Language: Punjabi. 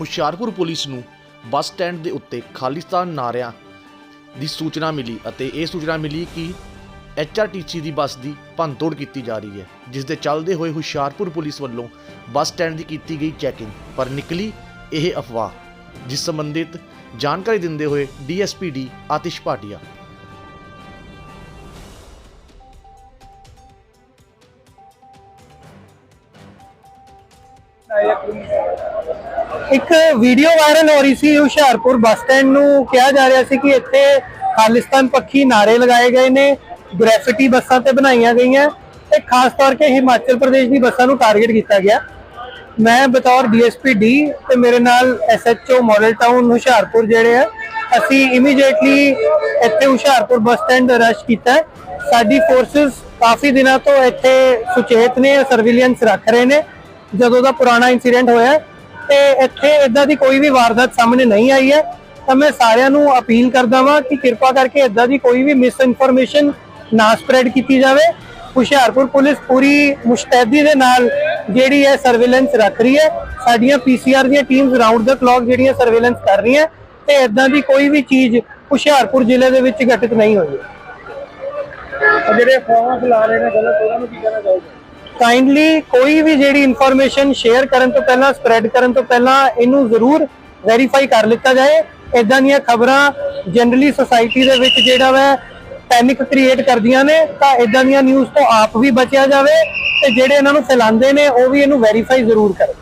ਹੁਸ਼ਿਆਰਪੁਰ ਪੁਲਿਸ ਨੂੰ ਬੱਸ ਸਟੈਂਡ ਦੇ ਉੱਤੇ ਖਾਲਿਸਤਾਨ ਨਾਰਿਆਂ ਦੀ ਸੂਚਨਾ ਮਿਲੀ ਅਤੇ ਇਹ ਸੂਚਨਾ ਮਿਲੀ ਕਿ ਐਚਆਰਟੀਸੀ ਦੀ ਬੱਸ ਦੀ ਭੰਨਤੋੜ ਕੀਤੀ ਜਾ ਰਹੀ ਹੈ, ਜਿਸ ਦੇ ਚੱਲਦੇ ਹੋਏ ਹੁਸ਼ਿਆਰਪੁਰ ਪੁਲਿਸ ਵੱਲੋਂ ਬੱਸ ਸਟੈਂਡ ਦੀ ਕੀਤੀ ਗਈ ਚੈਕਿੰਗ ਪਰ ਨਿਕਲੀ ਇਹ ਅਫਵਾਹ, ਜਿਸ ਸੰਬੰਧਿਤ ਜਾਣਕਾਰੀ ਦਿੰਦੇ ਹੋਏ ਡੀਐਸਪੀ ਡੀ ਆਤਿਸ਼ ਭਾਟੀਆ। ਇੱਕ ਵੀਡੀਓ ਵਾਇਰਲ ਹੋ ਰਹੀ ਸੀ ਹੁਸ਼ਿਆਰਪੁਰ ਬੱਸ ਸਟੈਂਡ ਨੂੰ। ਕਿਹਾ ਜਾ ਰਿਹਾ ਸੀ ਕਿ ਇੱਥੇ ਖਾਲਿਸਤਾਨ ਪੱਖੀ ਨਾਰੇ ਲਗਾਏ ਗਏ ਨੇ। ਗ੍ਰੈਫਿਟੀ ਬੱਸਾਂ ਤੇ ਬਣਾਈਆਂ ਗਈਆਂ। ਤੇ ਖਾਸ ਤੌਰ ਕੇ ਹਿਮਾਚਲ ਪ੍ਰਦੇਸ਼ ਦੀ ਬੱਸਾਂ ਨੂੰ ਟਾਰਗੇਟ ਕੀਤਾ ਗਿਆ। ਮੈਂ ਬਤੌਰ ਡੀਐਸਪੀ ਡੀ ਤੇ ਮੇਰੇ ਨਾਲ ਐਸਐਚਓ ਮਾਡਲ ਟਾਊਨ ਹੁਸ਼ਿਆਰਪੁਰ ਜਿਹੜੇ ਆ, ਅਸੀਂ ਇਮੀਡੀਏਟਲੀ ਇੱਥੇ ਹੁਸ਼ਿਆਰਪੁਰ ਬੱਸ ਸਟੈਂਡ ਰਸ਼ ਕੀਤਾ। ਸਾਡੀ ਫੋਰਸਸ ਕਾਫੀ ਦਿਨਾਂ ਤੋਂ ਇੱਥੇ ਸੁਚੇਤ ਨੇ ਸਰਵੀਲੈਂਸ ਰੱਖ ਰਹੇ ਨੇ। ਜਦੋਂ ਦਾ ਪੁਰਾਣਾ ਇਨਸੀਡੈਂਟ ਹੋਇਆ ਤੇ ਇੱਥੇ ਇਦਾਂ ਦੀ ਕੋਈ ਵੀ ਵਾਰਦਾਤ ਸਾਹਮਣੇ ਨਹੀਂ ਆਈ ਹੈ। ਤਾਂ ਮੈਂ ਸਾਰਿਆਂ ਨੂੰ ਅਪੀਲ ਕਰਦਾ ਵਾਂ ਕਿ ਕਿਰਪਾ ਕਰਕੇ ਇਦਾਂ ਦੀ ਕੋਈ ਵੀ ਮਿਸ ਇਨਫੋਰਮੇਸ਼ਨ ਨਾ ਸਪਰੈਡ ਕੀਤੀ ਜਾਵੇ। ਹੁਸ਼ਿਆਰਪੁਰ ਪੁਲਿਸ ਪੂਰੀ ਮੁਸ਼ਤੈਦੀ ਦੇ ਨਾਲ ਜਿਹੜੀ ਹੈ ਸਰਵੇਲੈਂਸ ਰੱਖ ਰਹੀ ਹੈ। ਸਾਡੀਆਂ ਪੀਸੀਆਰ ਦੀਆਂ ਟੀਮਸ ਰਾਉਂਡ ਦਾ ਕਲੌਕ ਜਿਹੜੀਆਂ ਸਰਵੇਲੈਂਸ ਕਰ ਰਹੀਆਂ ਤੇ ਇਦਾਂ ਦੀ ਕੋਈ ਵੀ ਚੀਜ਼ ਹੁਸ਼ਿਆਰਪੁਰ ਜ਼ਿਲ੍ਹੇ ਦੇ ਵਿੱਚ ਘਟਿਤ ਨਹੀਂ ਹੋਈ। ਜਿਹੜੇ ਅਫਵਾਹਾਂ ਫੈਲਾ ਰਹੇ ਨੇ, ਗਲਤ ਉਹਨਾਂ ਨੂੰ ਕੀ ਕਹਿਣਾ ਚਾਹੋਗੇ? ਕਾਈਂਡਲੀ ਕੋਈ ਵੀ ਜਿਹੜੀ ਇਨਫੋਰਮੇਸ਼ਨ ਸ਼ੇਅਰ ਕਰਨ ਤੋਂ ਪਹਿਲਾਂ ਸਪਰੈਡ ਕਰਨ ਤੋਂ ਪਹਿਲਾਂ ਇਹਨੂੰ ਜ਼ਰੂਰ ਵੈਰੀਫਾਈ ਕਰ ਲਿੱਤਾ ਜਾਏ। ਇਦਾਂ ਦੀਆਂ ਖਬਰਾਂ ਜਨਰਲੀ ਸੋਸਾਇਟੀ ਦੇ ਵਿੱਚ ਜਿਹੜਾ ਵਾ ਪੈਨਿਕ ਕ੍ਰੀਏਟ ਕਰਦੀਆਂ ਨੇ, ਤਾਂ ਇਦਾਂ ਦੀਆਂ ਨਿਊਜ਼ ਤੋਂ ਆਪ ਵੀ ਬਚਿਆ ਜਾਵੇ ਤੇ ਜਿਹੜੇ ਇਹਨਾਂ ਨੂੰ ਫੈਲਾਉਂਦੇ ਨੇ, ਉਹ ਵੀ ਇਹਨੂੰ ਵੈਰੀਫਾਈ ਜ਼ਰੂਰ ਕਰਨ